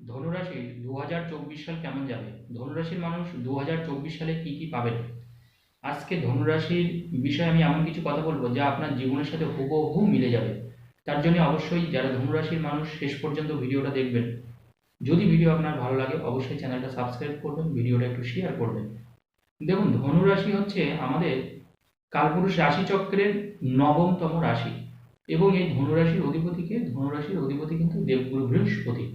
ধনুরাশি দু হাজার চব্বিশ সাল কেমন যাবে? ধনুরাশির মানুষ দু হাজার চব্বিশ সালে কি কি পাবেন? আজকে ধনুরাশির বিষয়ে আমি এমন কিছু কথা বলব যা আপনার জীবনের সাথে হুবহু মিলে যাবে। তার জন্য অবশ্যই যারা ধনুরাশির মানুষ শেষ পর্যন্ত ভিডিওটা দেখবেন, যদি ভিডিও আপনার ভালো লাগে অবশ্যই চ্যানেলটা সাবস্ক্রাইব করবেন, ভিডিওটা একটু শেয়ার করবেন। দেখুন, ধনুরাশি হচ্ছে আমাদের কালপুরুষ রাশিচক্রের নবমতম রাশি এবং এই ধনুরাশির অধিপতিকে, ধনুরাশির অধিপতি কিন্তু দেবগুরু বৃহস্পতি।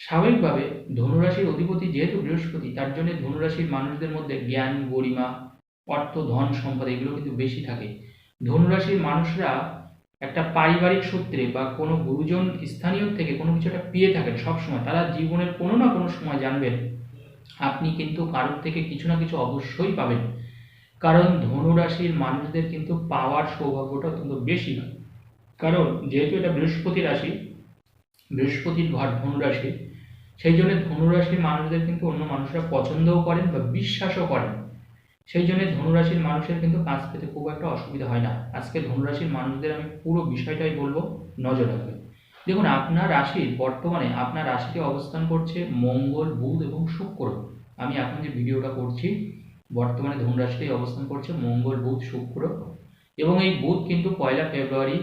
স্বাভাবিকভাবে ধনুরাশির অধিপতি যেহেতু বৃহস্পতি, তার জন্য ধনুরাশির মানুষদের মধ্যে জ্ঞান, গরিমা, অর্থ, ধন, সম্পদ এগুলো কিন্তু বেশি থাকে। ধনুরাশির মানুষরা একটা পারিবারিক সূত্রে বা কোনো গুরুজন স্থানীয় থেকে কোনো কিছু একটা পেয়ে থাকেন সবসময়। তারা জীবনের কোনো না কোনো সময় জানবেন, আপনি কিন্তু কারোর থেকে কিছু না কিছু অবশ্যই পাবেন। কারণ ধনুরাশির মানুষদের কিন্তু পাওয়ার সৌভাগ্যটা অত্যন্ত বেশি কারণ যেহেতু এটা বৃহস্পতি রাশি, বৃহস্পতির ঘর ধনুরাশি সেই জন্য ধনুরাশির মানুষদের কিন্তু অন্য মানুষরা পছন্দও করেন বা বিশ্বাসও করেন। সেই জন্য ধনুরাশির মানুষের কিন্তু কাজ পেতে খুব একটা অসুবিধা হয় না। আজকে ধনুরাশির মানুষদের আমি পুরো বিষয়টাই বলব নজর রাখবেন। দেখুন, আপনার রাশির বর্তমানে আপনার রাশিতে অবস্থান করছে মঙ্গল, বুধ এবং শুক্র। আমি এখন যে ভিডিওটা করছি, বর্তমানে ধনুরাশিতেই অবস্থান করছে মঙ্গল, বুধ, শুক্র। এবং এই বুধ কিন্তু পয়লা ফেব্রুয়ারি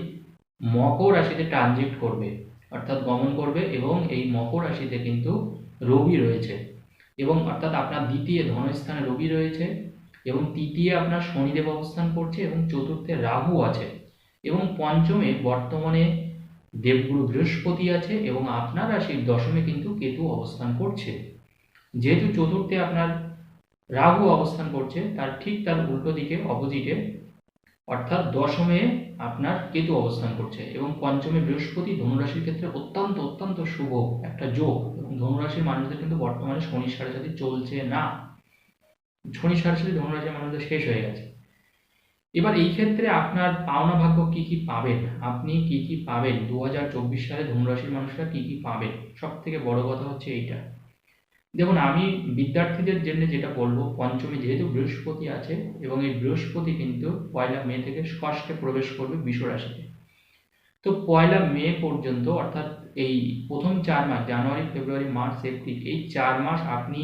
মকর রাশিতে ট্রানজিট করবে। অর্থাৎ গমন করবে এবং এই মকর রাশিতে কিন্তু রবি রয়েছে। এবং অর্থাৎ আপনার দ্বিতীয় ধনস্থানে রবি রয়েছে এবং তৃতীয় আপনার শনিদেব অবস্থান করছে এবং চতুর্থে রাহু আছে। এবং পঞ্চমে বর্তমানে দেবগুরু বৃহস্পতি আছে এবং আপনার রাশির দশমে কিন্তু কেতু অবস্থান করছে। যেহেতু চতুর্থে আপনার রাহু অবস্থান করছে, তার ঠিক তার উল্টো দিকে অপোজিটে অর্থাৎ দশমে আপনার কেতু অবস্থান করছে এবং পঞ্চমে বৃহস্পতি ধনুরাশির ক্ষেত্রে অত্যন্ত অত্যন্ত শুভ একটা যোগ এবং ধনুরাশির মানুষদের কিন্তু বর্তমানে শনি সাড়ে চলছে না। শনি সাড়ে সাথে ধনুরাশির মানুষদের শেষ হয়ে গেছে। এবার এই ক্ষেত্রে আপনার পাওনা ভাগ্য কি কি পাবেন? আপনি কি কি পাবেন? দু হাজার চব্বিশ সালে ধনুরাশির মানুষরা কি কি পাবেন? সব থেকে বড় কথা হচ্ছে এইটা। দেখুন, আমি বিদ্যার্থীদের জন্য যেটা বলব, পঞ্চমী যেহেতু বৃহস্পতি আছে এবং এই বৃহস্পতি কিন্তু পয়লা মে থেকে ষষ্ঠে প্রবেশ করবে বিষ রাশিতে। তো পয়লা মে পর্যন্ত, অর্থাৎ এই প্রথম চার মাস, জানুয়ারি, ফেব্রুয়ারি, মার্চ, এপ্রিল, এই চার মাস আপনি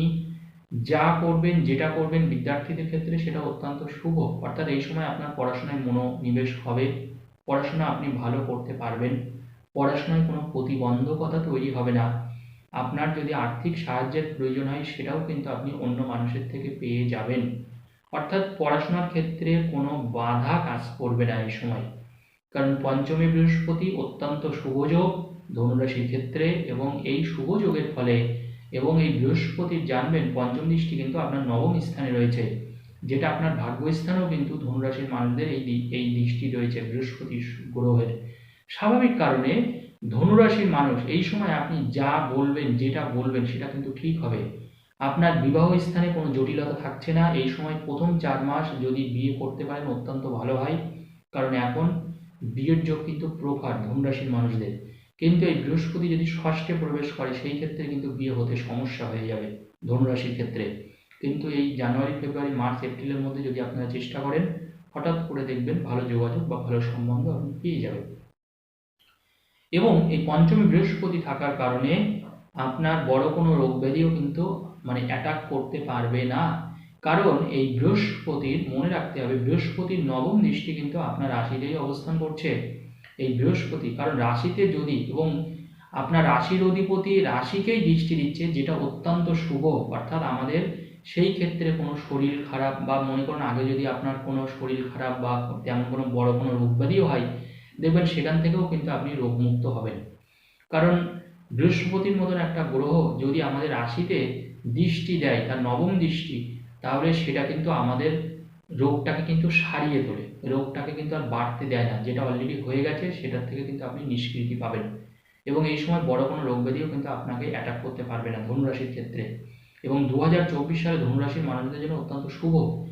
যা করবেন, যেটা করবেন বিদ্যার্থীদের ক্ষেত্রে সেটা অত্যন্ত শুভ। অর্থাৎ এই সময় আপনার পড়াশোনায় মনোনিবেশ হবে, পড়াশোনা আপনি ভালো করতে পারবেন, পড়াশোনায় কোনো প্রতিবন্ধকতা তৈরি হবে না। আপনার যদি আর্থিক সাহায্যের প্রয়োজন হয়, সেটাও কিন্তু আপনি অন্য মানুষের থেকে পেয়ে যাবেন। অর্থাৎ পড়াশোনার ক্ষেত্রে কোনো বাধা কাজ করবে না এই সময়। কারণ পঞ্চমী বৃহস্পতি অত্যন্ত শুভযোগ ধনুরাশির ক্ষেত্রে এবং এই শুভযোগের ফলে এবং এই বৃহস্পতির জানবেন পঞ্চম দৃষ্টি কিন্তু আপনার নবম স্থানে রয়েছে, যেটা আপনার ভাগ্যস্থানেও কিন্তু ধনুরাশির মানুষদের এই এই দৃষ্টি রয়েছে বৃহস্পতি গ্রহের। স্বাভাবিক কারণে ধনুরাশির মানুষ, এই সময় আপনি যা বলবেন, যেটা বলবেন, সেটা কিন্তু ঠিক হবে। আপনার বিবাহ স্থানে কোনো জটিলতা থাকছে না। এই সময় প্রথম চার মাস যদি বিয়ে করতে পারেন, অত্যন্ত ভালো হয়। কারণ এখন বিয়ের যোগ কিন্তু প্রকার ধনুরাশির মানুষদের। কিন্তু এই বৃহস্পতি যদি ষষ্ঠে প্রবেশ করে, সেই ক্ষেত্রে কিন্তু বিয়ে হতে সমস্যা হয়ে যাবে ধনুরাশির ক্ষেত্রে। কিন্তু এই জানুয়ারি, ফেব্রুয়ারি, মার্চ, এপ্রিলের মধ্যে যদি আপনারা চেষ্টা করেন, হঠাৎ করে দেখবেন ভালো যোগাযোগ বা ভালো সম্বন্ধ আপনি পেয়ে যাবেন এবং এই পঞ্চমী বৃহস্পতি থাকার কারণে আপনার বড় কোনো রোগ ব্যাধিও কিন্তু মানে অ্যাটাক করতে পারবে না। কারণ এই বৃহস্পতির, মনে রাখতে হবে, বৃহস্পতির নবম দৃষ্টি কিন্তু আপনার রাশিতেই অবস্থান করছে। এই বৃহস্পতি, কারণ রাশিতে যদি এবং আপনার রাশির অধিপতি রাশিকেই দৃষ্টি দিচ্ছে, যেটা অত্যন্ত শুভ, অর্থাৎ আমাদের সেই ক্ষেত্রে কোনো শরীর খারাপ বা মনে করুন আগে যদি আপনার কোনো শরীর খারাপ বা তেমন কোনো বড় কোনো রোগ ব্যাধিও হয় দেখবেন সেখান থেকেও কিন্তু আপনি রোগমুক্ত হবেন। কারণ বৃহস্পতির মতন একটা গ্রহ যদি আমাদের রাশিতে দৃষ্টি দেয়, তার নবম দৃষ্টি, তাহলে সেটা কিন্তু আমাদের রোগটাকে কিন্তু সারিয়ে তোলে। রোগটাকে কিন্তু আর বাড়তে দেয় না। যেটা অলরেডি হয়ে গেছে, সেটার থেকে কিন্তু আপনি নিষ্কৃতি পাবেন। এবং এই সময় বড় কোনো রোগ ব্যাধিও কিন্তু আপনাকে অ্যাটাক করতে পারবে না ধনুরাশির ক্ষেত্রে। এবং দু হাজার চব্বিশ সালে ধনুরাশির মানুষদের জন্য অত্যন্ত শুভ।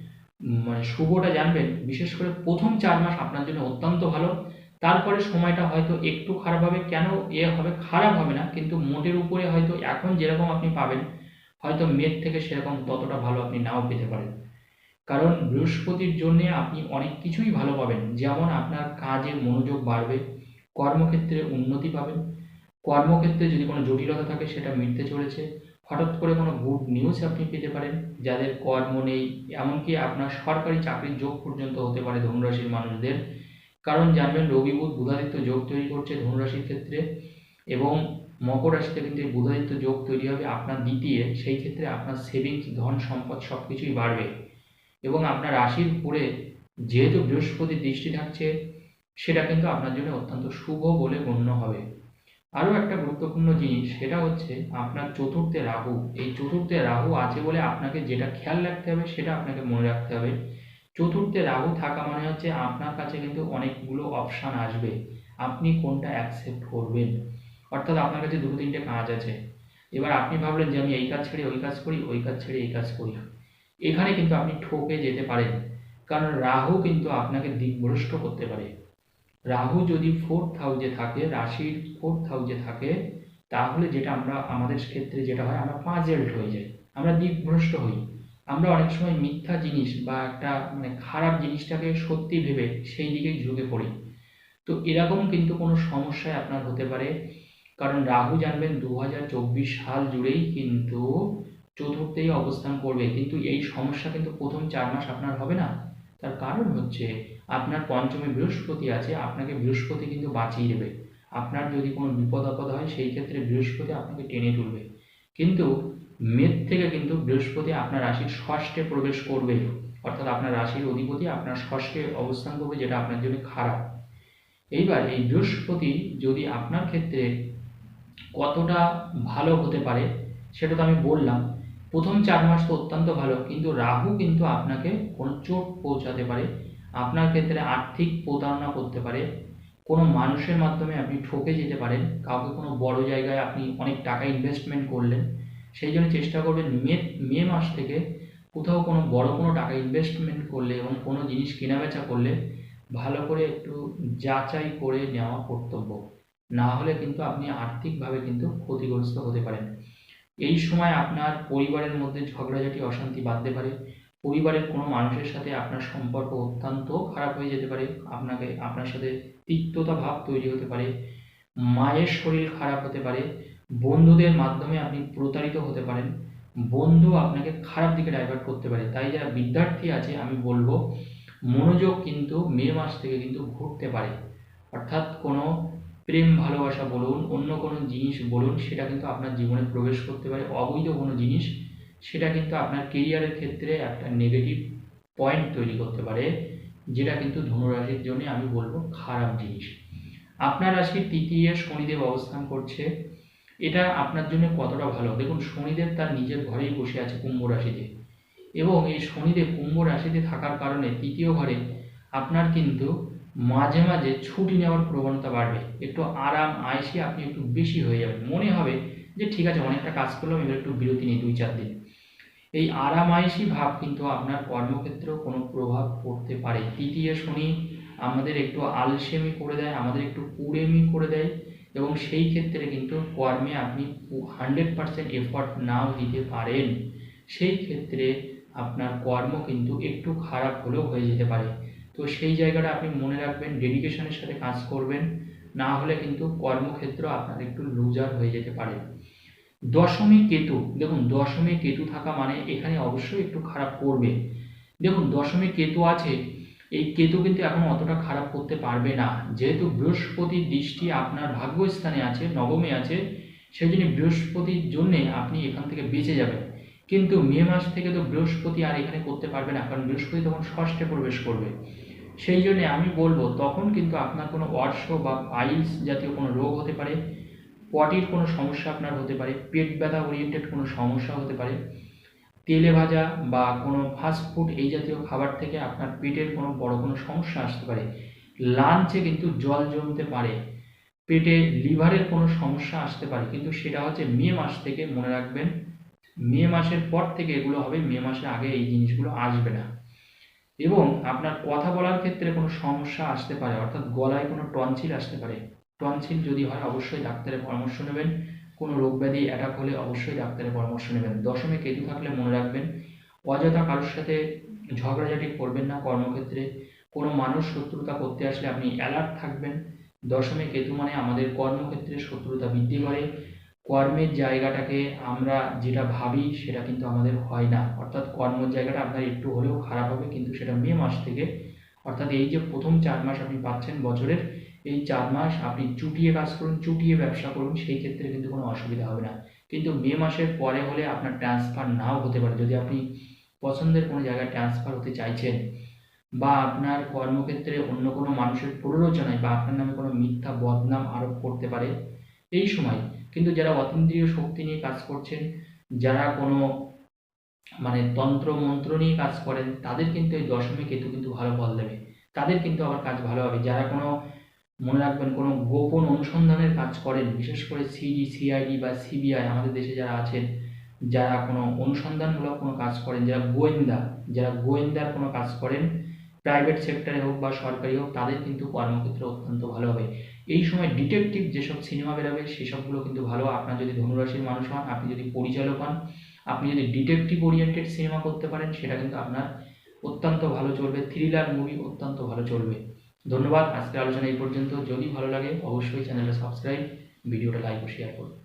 মানে শুভটা জানবেন। বিশেষ করে প্রথম চার মাস আপনার জন্য অত্যন্ত ভালো। তারপরে সময়টা হয়তো একটু খারাপ হবে, কেন এ হবে, খারাপ হবে না, কিন্তু মোটের উপরে হয়তো এখন যেরকম আপনি পাবেন, হয়তো মেদ থেকে সেরকম ততটা ভালো আপনি নাও পেতে পারেন। কারণ বৃহস্পতির জন্যে আপনি অনেক কিছুই ভালো পাবেন, যেমন আপনার কাজে মনোযোগ বাড়বে, কর্মক্ষেত্রে উন্নতি পাবেন। কর্মক্ষেত্রে যদি কোনো জটিলতা থাকে, সেটা মিটতে চলেছে। হঠাৎ করে কোনো গুড নিউজ আপনি পেতে পারেন, যাদের কর্ম নেই, এমনকি আপনার সরকারি চাকরির যোগ পর্যন্ত হতে পারে ধনুরাশির মানুষদের। কারণ জানবেন রবি বুধ বুধাদিত্য যোগ তৈরি করছে ধনুরাশির ক্ষেত্রে এবং মকর রাশিতে কিন্তু বুধাদিত্য যোগ তৈরি হবে আপনার দ্বিতীয়, সেই ক্ষেত্রে আপনার সেভিংস, ধন সম্পদ সব কিছুই বাড়বে। এবং আপনার রাশির উপরে যেহেতু বৃহস্পতির দৃষ্টি থাকছে, সেটা কিন্তু আপনার জন্য অত্যন্ত শুভ বলে গণ্য হবে। আরও একটা গুরুত্বপূর্ণ জিনিস, সেটা হচ্ছে আপনার চতুর্থে রাহু। এই চতুর্থে রাহু আছে বলে আপনাকে যেটা খেয়াল রাখতে হবে, সেটা আপনাকে মনে রাখতে হবে। চতুর্থে রাহু থাকা মানে হচ্ছে আপনার কাছে কিন্তু অনেকগুলো অপশান আসবে। আপনি কোনটা অ্যাকসেপ্ট করবেন? অর্থাৎ আপনার কাছে দুটো তিনটে কাজ আছে। এবার আপনি ভাবলেন যে আমি এই কাজ ছেড়ে ওই কাজ করি, ওই কাজ ছেড়ে এই কাজ করি। এখানে কিন্তু আপনি ঠকে যেতে পারেন। কারণ রাহু কিন্তু আপনাকে দিকভ্রষ্ট করতে পারে। রাহু যদি ফোর্থ হাউজে থাকে, রাশির ফোর্থ হাউজে থাকে, তাহলে যেটা আমরা, আমাদের ক্ষেত্রে যেটা হয়, আমরা পাজেল্ড হয়ে যাই। আমরা দিকভ্রষ্ট হই। আমরা অনেক সময় মিথ্যা জিনিস বা একটা মানে খারাপ জিনিসটাকে সত্যি ভেবে সেই দিকেই ঝুঁকে পড়ি। তো এরকম কিন্তু কোনো সমস্যায় আপনার হতে পারে। কারণ রাহু জানবেন দু হাজার চব্বিশ সাল জুড়েই কিন্তু চতুর্থেই অবস্থান করবে। কিন্তু এই সমস্যা কিন্তু প্রথম চার মাস আপনার হবে না। তার কারণ হচ্ছে আপনার পঞ্চমে বৃহস্পতি আছে, আপনাকে বৃহস্পতি কিন্তু বাঁচিয়ে দেবে। আপনার যদি কোনো বিপদ আপদ হয়, সেই ক্ষেত্রে বৃহস্পতি আপনাকে টেনে তুলবে। কিন্তু মেদ থেকে কিন্তু বৃহস্পতি আপনার রাশির ষষ্ঠে প্রবেশ করবে। অর্থাৎ আপনার রাশির অধিপতি আপনার ষষ্ঠে অবস্থান করবে, যেটা আপনার জন্য খারাপ। এইবার এই বৃহস্পতি যদি আপনার ক্ষেত্রে কতটা ভালো হতে পারে, সেটা তো আমি বললাম। প্রথম চার মাস তো অত্যন্ত ভালো, কিন্তু রাহু কিন্তু আপনাকে কোনো চোট পৌঁছাতে পারে, আপনার ক্ষেত্রে আর্থিক প্রতারণা করতে পারে, কোনো মানুষের মাধ্যমে আপনি ঠকে যেতে পারেন, কাউকে কোনো বড় জায়গায় আপনি অনেক টাকা ইনভেস্টমেন্ট করলেন সেই জন্য চেষ্টা করবেন মে মে মাস থেকে কোথাও কোনো বড় কোনো টাকা ইনভেস্টমেন্ট করলে এবং কোনো জিনিস কেনাবেচা করলে ভালো করে একটু যাচাই করে নেওয়া কর্তব্য। না হলে কিন্তু আপনি আর্থিকভাবে কিন্তু ক্ষতিগ্রস্ত হতে পারেন। এই সময় আপনার পরিবারের মধ্যে ঝগড়াঝাটি, অশান্তি বাঁধতে পারে। পরিবারের কোনো মানুষের সাথে আপনার সম্পর্ক অত্যন্ত খারাপ হয়ে যেতে পারে। আপনাকে, আপনার সাথে তিক্ততা ভাব তৈরি হতে পারে। মায়ের শরীর খারাপ হতে পারে। বন্ধুদের মাধ্যমে আপনি প্রতারিত হতে পারেন। বন্ধু আপনাকে খারাপ দিকে ডাইভার্ট করতে পারে। তাই যারা বিদ্যার্থী আছে, আমি বলব, মনোযোগ কিন্তু মে মাস থেকে কিন্তু ঘুরতে পারে। অর্থাৎ কোনো প্রেম ভালোবাসা বলুন, অন্য কোনো জিনিস বলুন, সেটা কিন্তু আপনার জীবনে প্রবেশ করতে পারে। অবৈধ কোনো জিনিস, সেটা কিন্তু আপনার কেরিয়ারের ক্ষেত্রে একটা নেগেটিভ পয়েন্ট তৈরি করতে পারে, যেটা কিন্তু ধনুরাশির জন্য আমি বলব খারাপ জিনিস। আপনার রাশির তৃতীয় শনিদেব অবস্থান করছে। এটা আপনার জন্য কতটা ভালো? দেখুন, শনিদেব তার নিজের ঘরেই বসে আছে কুম্ভ রাশিতে। এবং এই শনিদেব কুম্ভ রাশিতে থাকার কারণে তৃতীয় ঘরে আপনার কিন্তু মাঝে মাঝে ছুটি নেওয়ার প্রবণতা বাড়বে। একটু আরাম আয়সে আপনি একটু বেশি হয়ে যাবেন। মনে হবে যে, ঠিক আছে, অনেকটা কাজ করলাম, এবার একটু বিরতি নিই দুই, চার দিন। এই আরামাইশি ভাব কিন্তু আপনার কর্মক্ষেত্রেও কোনো প্রভাব পড়তে পারে। তৃতীয় শনি আমাদের একটু আলসেমি করে দেয়, আমাদের একটু কুড়েমি করে দেয়। এবং সেই ক্ষেত্রে কিন্তু কর্মে আপনি হান্ড্রেড পারসেন্ট এফর্ট নাও দিতে পারেন। সেই ক্ষেত্রে আপনার কর্ম কিন্তু একটু খারাপ হলেও হয়ে যেতে পারে। তো সেই জায়গাটা আপনি মনে রাখবেন ডেডিকেশনের সাথে কাজ করবেন, না হলে কিন্তু কর্মক্ষেত্র আপনার একটু লুজার হয়ে যেতে পারে। দশমী কেতু, দেখুন দশমী কেতু থাকা মানে এখানে অবশ্যই একটু খারাপ করবে। দেখুন দশমী কেতু আছে এই কেতু কিন্তু এখন অতটা খারাপ করতে পারবে না। যেহেতু বৃহস্পতির দৃষ্টি আপনার ভাগ্যস্থানে আছে, নবমে আছে সেই জন্য বৃহস্পতির জন্যে আপনি এখান থেকে বেঁচে যাবেন। কিন্তু মে মাস থেকে তো বৃহস্পতি আর এখানে করতে পারবে না, কারণ বৃহস্পতি তখন ষষ্ঠে প্রবেশ করবে। সেই জন্যে আমি বলব, তখন কিন্তু আপনার কোনো অর্শ বা পাইলস জাতীয় কোনো রোগ হতে পারে, পটির কোনো সমস্যা আপনার হতে পারে, পেট ব্যথা ওরিয়েন্টেড কোনো সমস্যা হতে পারে। তেলে ভাজা বা কোনো ফাস্টফুড এই জাতীয় খাবার থেকে আপনার পেটের কোনো বড় কোনো সমস্যা আসতে পারে। লাঞ্চে কিন্তু জল জমতে পারে। পেটে লিভারের কোনো সমস্যা আসতে পারে। কিন্তু সেটা হচ্ছে মে মাস থেকে মনে রাখবেন, মে মাসের পর থেকে এগুলো হবে, মে মাসের আগে এই জিনিসগুলো আসবে না। এবং আপনার কথা বলার ক্ষেত্রে কোনো সমস্যা আসতে পারে, অর্থাৎ গলায় কোনো টনসিল আসতে পারে। টনসিল যদি হয়, অবশ্যই ডাক্তারের পরামর্শ নেবেন। কোনো রোগ ব্যাধি অ্যাটাক হলে অবশ্যই ডাক্তারের পরামর্শ নেবেন। দশমে কেতু থাকলে মনে রাখবেন, অযথা কারোর সাথে ঝগড়াঝাটি করবেন না কর্মক্ষেত্রে। কোনো মানুষ শত্রুতা করতে আসলে আপনি অ্যালার্ট থাকবেন। দশমে কেতু মানে আমাদের কর্মক্ষেত্রে শত্রুতা বৃদ্ধি করে। কর্মের জায়গাটাকে আমরা যেটা ভাবি সেটা কিন্তু আমাদের হয় না। অর্থাৎ কর্মের জায়গাটা আপনার একটু হলেও খারাপ হবে, কিন্তু সেটা মে মাস থেকে। অর্থাৎ এই যে প্রথম চার মাস আপনি পাচ্ছেন বছরের এই চার মাস আপনি চুটিয়ে কাজ করুন, চুটিয়ে ব্যবসা করুন, সেই ক্ষেত্রে কিন্তু কোনো অসুবিধা হবে না। কিন্তু মে মাসের পরে হলে আপনার ট্রান্সফার নাও হতে পারে। যদি আপনি পছন্দের কোনো জায়গায় ট্রান্সফার হতে চাইছেন বা আপনার কর্মক্ষেত্রে অন্য কোনো মানুষের প্ররোচনায় বা আপনার নামে কোনো মিথ্যা বদনাম আরোপ করতে পারে, এই সময় কিন্তু যারা অতীন্দ্রিয় শক্তি নিয়ে কাজ করছেন, যারা কোনো মানে তন্ত্র মন্ত্র নিয়ে কাজ করেন, তাদের কিন্তু এই দশমী কেতু কিন্তু ভালো ফল দেবে। তাদের কিন্তু আবার কাজ ভালো হবে। যারা কোনো মনে রাখবেন, কোনো গোপন অনুসন্ধানের কাজ করেন, বিশেষ করে সিডি সিআইডি বা সিবিআই আমাদের দেশে যারা আছেন, যারা কোনো অনুসন্ধানমূলক কোনো কাজ করেন, যারা গোয়েন্দা, যারা গোয়েন্দার কোনো কাজ করেন প্রাইভেট সেক্টরে হোক বা সরকারি হোক, তাদের কিন্তু কর্মক্ষেত্রে অত্যন্ত ভালো হবে। এই সময় ডিটেকটিভ যেসব সিনেমা বেরোবে, সেসবগুলো কিন্তু ভালো। আপনার যদি ধনুরাশির মানুষ হন, আপনি যদি পরিচালক হন, আপনি যদি ডিটেকটিভ ওরিয়েন্টেড সিনেমা করতে পারেন, সেটা কিন্তু আপনার অত্যন্ত ভালো চলবে। থ্রিলার মুভি অত্যন্ত ভালো চলবে। ধন্যবাদ। আজকের আলোচনা এই পর্যন্ত। যদি ভালো লাগে, অবশ্যই চ্যানেলটা সাবস্ক্রাইব, ভিডিওটা লাইক ও শেয়ার করুন।